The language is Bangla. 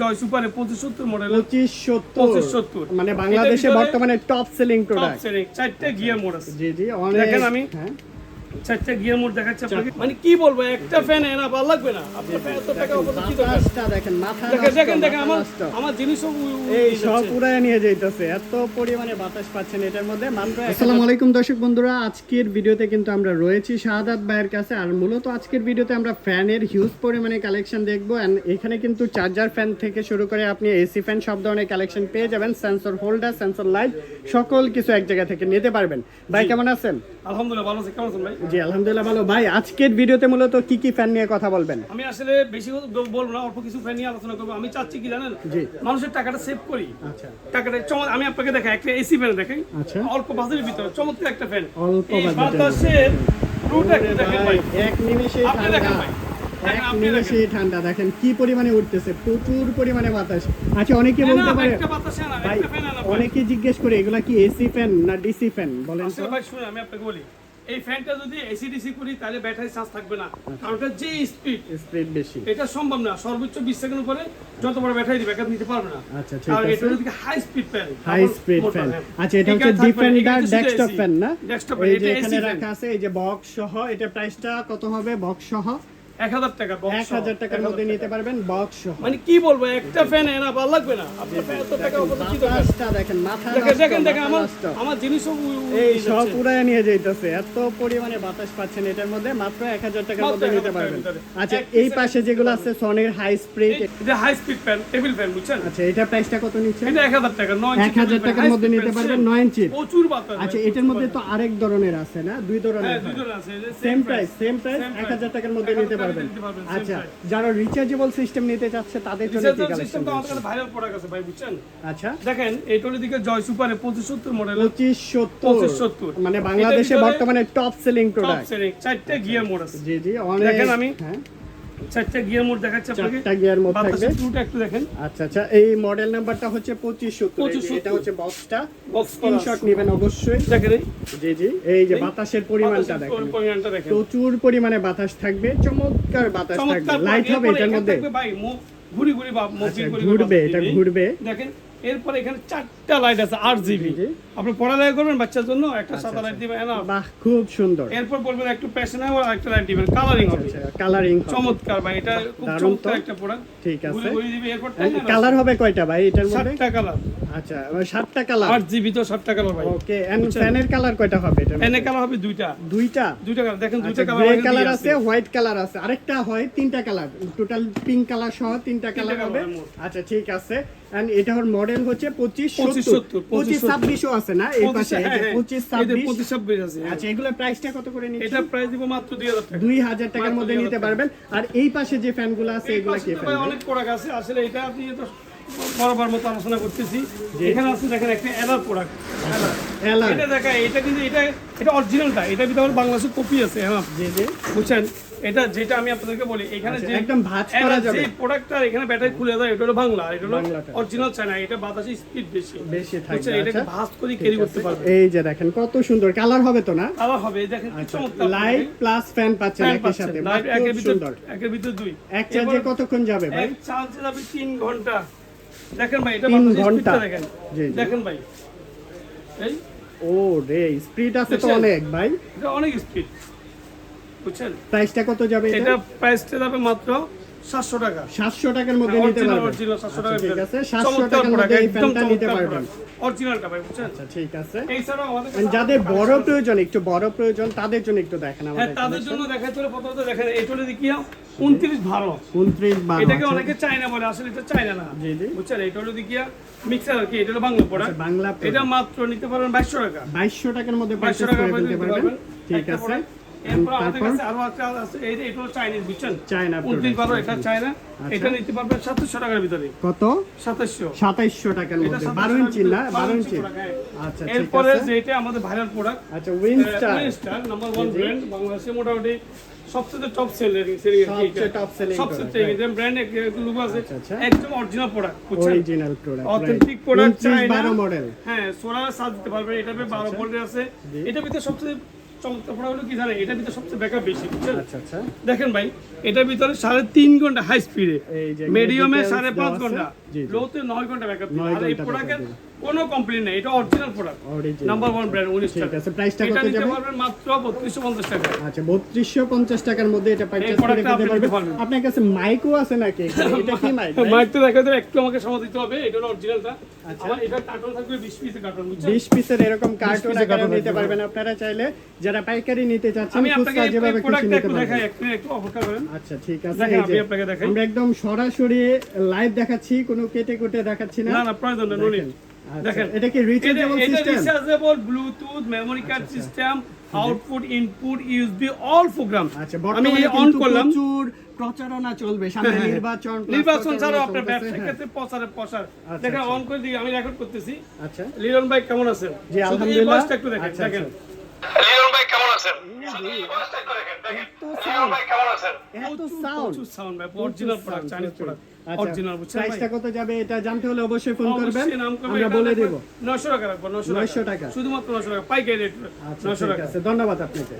জয় সুপারে পঁচিশ সত্তর মডেল পঁচিশ সত্তর পঁচিশ সত্তর। মানে বাংলাদেশে বর্তমানে top selling top product selling চারটে গিয়ার মোড আছে জি জি অনেক দেখেন আমি হ্যাঁ। চারটে গিয়ার মোড দেখাচ্ছি আপনাকে। মানে কি বলব একটা ফ্যান এনা ভালো লাগবে না। আপনার এত টাকা উপরে কি দরকার? দেখেন মাথা দেখেন দেখেন দেখেন আমার আমার জিনিস সব উ- উ- এই সব পুরাই নিয়ে যাইতেছে এত পরিমাণে বাতাস পাচ্ছেন এটার মধ্যে। মাত্র আসসালামু আলাইকুম দর্শক বন্ধুরা আজকের ভিডিওতে কিন্তু আমরা রয়েছি শাহাদাত ভাইয়ের কাছে আর মূলত আজকের ভিডিওতে আমরা ফ্যানের হিউজ পরিমাণে কালেকশন দেখব এখানে কিন্তু চার্জার ফ্যান থেকে শুরু করে আপনি এসি ফ্যান সব ধরনের কালেকশন পেয়ে যাবেন সেন্সর হোল্ডার সেন্সর লাইট সকল কিছু এক জায়গা থেকে নিতে পারবেন। ভাই কেমন আছেন? আলহামদুলিল্লাহ ভালো আছে। কেমন আছেন ভাই? জি আলহামদুলিল্লাহ ভালো। ভাই আজকের ভিডিওতে মূলত কি কি ফ্যান নিয়ে কথা বলবেন? আমি আসলে বেশি বলব না অল্প কিছু ফ্যান নিয়ে আলোচনা করব। আমি চাচ্ছি কি জানেন? মানুষের টাকাটা সেভ করি। আচ্ছা। টাকাটা চমৎ আমি আপনাকে দেখাই একটা এসি ফ্যান দেখাই। আচ্ছা। অল্প বাজেটের ভিতরে চমৎকার একটা ফ্যান অল্প এই বাতাসের রুটটা দেখেন ভাই এক নিমেষে আপনি দেখেন ভাই। এক নিমেষে ঠান্ডা দেখেন কি পরিমাণে উঠতেছে প্রচুর পরিমাণে বাতাস। আচ্ছা অনেকে বলতে পারে ভাই। অনেকে জিজ্ঞেস করে এগুলা কি এসি ফ্যান না ডিসি ফ্যান বলেন তো। ভাই শুনুন আমি আপনাকে বলি। এই ফ্যানটা যদি এসি ডিসি করি তাহলে ব্যাটারি চার্জ থাকবে না। কারণ এটা যে স্পিড স্পিড বেশি। এটা সম্ভব না। সর্বোচ্চ বিশ সেকেন্ড পরে যত বড় ব্যাটারি দিবে এটা নিতে পারবে না। আচ্ছা, ঠিক আর আছে। এটা যদি high speed fan high speed fan আচ্ছা এটা হচ্ছে ডিফেন্ডার ডেস্কটপ ফ্যান না? ডেস্কটপ এটা এখানে রাখা আছে এই যে বক্স সহ এটা প্রাইসটা কত হবে? বক্স সহ? এক হাজার টাকা box এক টাকার মধ্যে নিতে পারবেন বক্স মানে কি বলব একটা ফ্যান এনা ভালো লাগবে না। আপনার এত টাকা উপরে কি দরকার দেখেন মাথা দেখেন দেখেন দেখেন আমার আমার জিনিস সব উ- উ- এই সব যাচ্ছে। নিয়ে যাইতেছে এত পরিমাণে বাতাস পাচ্ছেন এটার মধ্যে মাত্র এক হাজার টাকার মধ্যে নিতে পারবেন। আচ্ছা এই পাশে যেগুলো আছে সনের হাই এটা high speed fan table fan বুঝছেন? আচ্ছা এটা প্রাইসটা কত নিচ্ছে? এটা টাকা টাকার মধ্যে নিতে পারবেন নয় ইঞ্চির প্রচুর বাতাস আচ্ছা এটার মধ্যে তো আরেক ধরনের আছে না? দুই হ্যাঁ ধরনের দুই ধরনের আছে same price same price Same এক price। হাজার টাকার মধ্যে নিতে পারবেন। আচ্ছা যারা রিচার্জেবল সিস্টেম নিতে চাচ্ছে তাদের জন্য কি কালেকশন সিস্টেম তো আমাদের কাছে ভাইরাল প্রোডাক্ট আছে ভাই বুঝছেন? আচ্ছা। দেখেন এইটার দিকে জয় সুপারে পঁচিশ সত্তর মডেল পঁচিশ সত্তর। পঁচিশ সত্তর। মানে বাংলাদেশে বর্তমানে top selling top product selling চারটি গিয়ার মোড আছে জি জি অনেক দেখেন আমি। হ্যাঁ। চারটে গিয়ার মোড দেখাচ্ছি আপনাকে। চারটা গিয়ার মোড থাকবে। বাতাসের একটু দেখেন। আচ্ছা আচ্ছা এই মডেল নাম্বারটা হচ্ছে 2570 এটা হচ্ছে বক্সটা বক্স স্ক্রিনশট নেবেন অবশ্যই। দেখেন জি জি এই যে বাতাসের পরিমাণটা দেখেন। পরিমাণটা দেখেন। প্রচুর পরিমাণে বাতাস থাকবে চমৎকার বাতাস থাকবে। লাইট হবে এটার মধ্যে। ভাই ঘুরি ঘুরি বা মুখ আচ্ছা, ঘুরি ঘুরবে, এটা ঘুরবে। দেখেন। এরপরে এখানে চারটা লাইট আছে আট জিবি আপনি পড়ালেখা করবেন বাচ্চার জন্য একটা আচ্ছা, সাদা লাইট দিবেন এনা বাহ খুব সুন্দর। এরপর বলবেন একটু প্যাশন হবে আর একটা লাইট দিবেন কালারিং হবে। আচ্ছা কালারিং চমৎকার ভাই এটা খুব চমৎকার। একটা প্রোডাক্ট ঠিক আছে। এরপর কালার হবে কয়টা ভাই এটার মধ্যে? চারটা কালার আচ্ছা সাতটা কালার আট জিবি তো সাতটা কালার ভাই। ওকে এন্ড ফ্যানের কালার কয়টা হবে এটার মধ্যে? কালার হবে দুইটা। দুইটা? দুইটা কালার দেখেন দুইটা আচ্ছা কালার গ্রে কালার আছে হোয়াইট কালার আছে। আরেকটা হয় তিনটা কালার টোটাল পিঙ্ক কালার সহ তিনটা কালার হবে। হবে আচ্ছা ঠিক আছে। এন্ড এটার মডেল হচ্ছে 25, সত্তর। 70, পঁচিশ ছাব্বিশও আছে না? এই পাশে এই যে পঁচিশ ছাব্বিশ পঁচিশ ছাব্বিশ। আছে হ্যাঁ। আচ্ছা এগুলোর প্রাইসটা কত করে নিচ্ছে এটা প্রাইস দিব মাত্র টাকা। টাকার মধ্যে নিতে পারবেন। আর এই পাশে যে ফ্যানগুলো আছে এগুলো কি ফ্যান অনেক প্রোডাক্ট আছে। আসলে এটা আপনি তো বরাবর মতো আলোচনা করতেছি। এখানে আছে দেখেন একটা এলার প্রোডাক্ট এটা দেখা এটা কিন্তু এটা এটা অরিজিনালটা এটা বাংলাদেশের কপি আছে হ্যাঁ? বুঝছেন? এটা যেটা আমি আপনাদেরকে বলি এখানে আচ্ছা, যে একদম ভাঁজ করা যাবে। যে প্রোডাক্টটা এখানে ব্যাটারি খুলে এটা হলো বাংলা এটা হলো। অরিজিনাল চায়না এটা বাতাসে স্পিড বেশি। বেশি এটাকে আচ্ছা। ভাঁজ করে ক্যারি করতে পারবে এই যে দেখেন কত সুন্দর। কালার হবে তো না? আবার হবে এই দেখেন লাইট প্লাস ফ্যান পাচ্ছেন একই সাথে। লাইট একের ভিতর একের ভিতর দুই। এক চার্জে কতক্ষণ যাবে ভাই? এক চার্জে যাবে তিন ঘণ্টা। দেখেন ভাই এটা তিন ঘণ্টা। দেখেন। দেখেন ভাই। এই? ও রে স্পিড আছে তো অনেক ভাই। এটা অনেক স্পিড বুঝছেন? প্রাইসটা কত যাবে এটা? এটা প্রাইসটা যাবে মাত্র সাতশো টাকা। সাতশো টাকার মধ্যে নিতে পারবেন। অরিজিনাল সাতশো আচ্ছা, টাকা ঠিক আছে সাতশো টাকার মধ্যে এই ফ্যানটা নিতে পারবেন। অরিজিনালটা ভাই বুঝছেন? আচ্ছা ঠিক আছে। আমাদের যাদের বড় প্রয়োজন একটু বড় প্রয়োজন তাদের জন্য একটু দেখেন হ্যাঁ তাদের জন্য দেখাতে হলে প্রথমত দেখেন এটা দেখি উনত্রিশ ভালো উনত্রিশ বারো এটাকে অনেকে চায়না বলে আসলে এটা চায়না না। জি জি। বুঝছেন? এটা হলো দেখিয়া মিক্সার আর কি এটা বাংলা পড়া আচ্ছা, বাংলা এটা মাত্র নিতে পারবেন বাইশশো টাকা। বাইশশো টাকার মধ্যে বাইশশো পারচেস টাকা করে ফেলতে পারবেন। ঠিক আছে। এরপর আমাদের কাছে আরও একটা আছে এই এটা হলো চাইনিজ বুঝছেন চায়না উনত্রিশ বারো এটা চায়না এটা নিতে পারবেন সাতাশশো টাকার ভিতরে। কত? সাতাশশো। সাতাইশশো টাকার মধ্যে। বারো ইঞ্চি না? বারো ইঞ্চি। আচ্ছা এরপরে যেটা আমাদের ভাইরাল প্রোডাক্ট আচ্ছা Winstar star number one brand বাংলাদেশে মোটামুটি সবচেয়ে টপ সেলিং সেলিং সবচেয়ে top selling সবচেয়ে product, ব্র্যান্ড লোগো আছে আচ্ছা, আচ্ছা। একদম original product original product authentic product চাই না মডেল হ্যাঁ সোলার চার্জ দিতে পারবে এটা বারো ভোল্টের আছে। এটা ভিতরে সবচেয়ে চমৎকার প্রোডাক্ট হলো কি জানেন? এটার ভিতরে সবচেয়ে ব্যাকআপ বেশি বুঝছেন? আচ্ছা আচ্ছা। দেখেন ভাই এটার ভিতরে সাড়ে তিন ঘণ্টা হাই স্পিডে মিডিয়ামে সাড়ে পাঁচ ঘণ্টা। লোতে নয় ঘণ্টা ব্যাকআপ আর এই প্রোডাক্টের কোনো কমপ্লেন নেই এটা original product number one brand উনিশ টাকা আছে, কত যাবে? পারবেন মাত্র টাকা। আচ্ছা বত্রিশশো পঞ্চাশ টাকার মধ্যে এটা করে পারবেন। আপনার কাছে মাইকও আছে নাকি? এটা কি মাইক মাইক তো দেখা একটু আমাকে সময় দিতে হবে এটা হলো অরিজিনালটা আচ্ছা। এটা কার্টন থাকবে বিশ পিসের কার্টন বুঝছেন? বিশ পিসের এরকম কার্টুন আকারে নিতে পারবেন। আপনারা চাইলে যারা পাইকারি নিতে চাচ্ছেন আমি আপনাকে যেভাবে খুশি নিতে পারবেন। এক একটু অপেক্ষা করেন। আচ্ছা ঠিক আছে এই যে আপনাকে দেখাই। আমরা একদম সরাসরি লাইভ দেখাচ্ছি কোনো কেটে কুটে দেখাচ্ছি না। না না প্রয়োজন নেই নো দেখেন। আচ্ছা, দেখেন এটা কি রিচার্জেবল এটা rechargeable Bluetooth memory card system output input USB all program আচ্ছা আমি অন করলাম। প্রচুর প্রচারণা চলবে। সামনে নির্বাচন নির্বাচন প্রচারণা ছাড়াও আপনার চলতেছে, ব্যবসা হ্যাঁ। ক্ষেত্রে প্রচারে প্রসার। আচ্ছা, দেখেন আচ্ছা। অন করে দিই আমি রেকর্ড করতেছি। আচ্ছা। লিলন ভাই কেমন আছেন? জি, আলহামদুলিল্লাহ। একটু দেখেন আচ্ছা, দেখেন। আচ্ছা। লিলন ভাই কেমন আছেন? শুধু এই voice টা একটু দেখেন দেখেন এত লিলন কেমন আছেন এত সাউন্ড সাউন্ড ভাই original product Chinese product original বুঝছেন প্রাইসটা কত যাবে এটা জানতে হলে অবশ্যই ফোন করবেন। আমরা বলে রাখবেন। দেব। 900 টাকা রাখব 900 900 টাকা। শুধুমাত্র 900 টাকা পাইকারি রেট আচ্ছা 900 টাকা। ধন্যবাদ আপনাকে।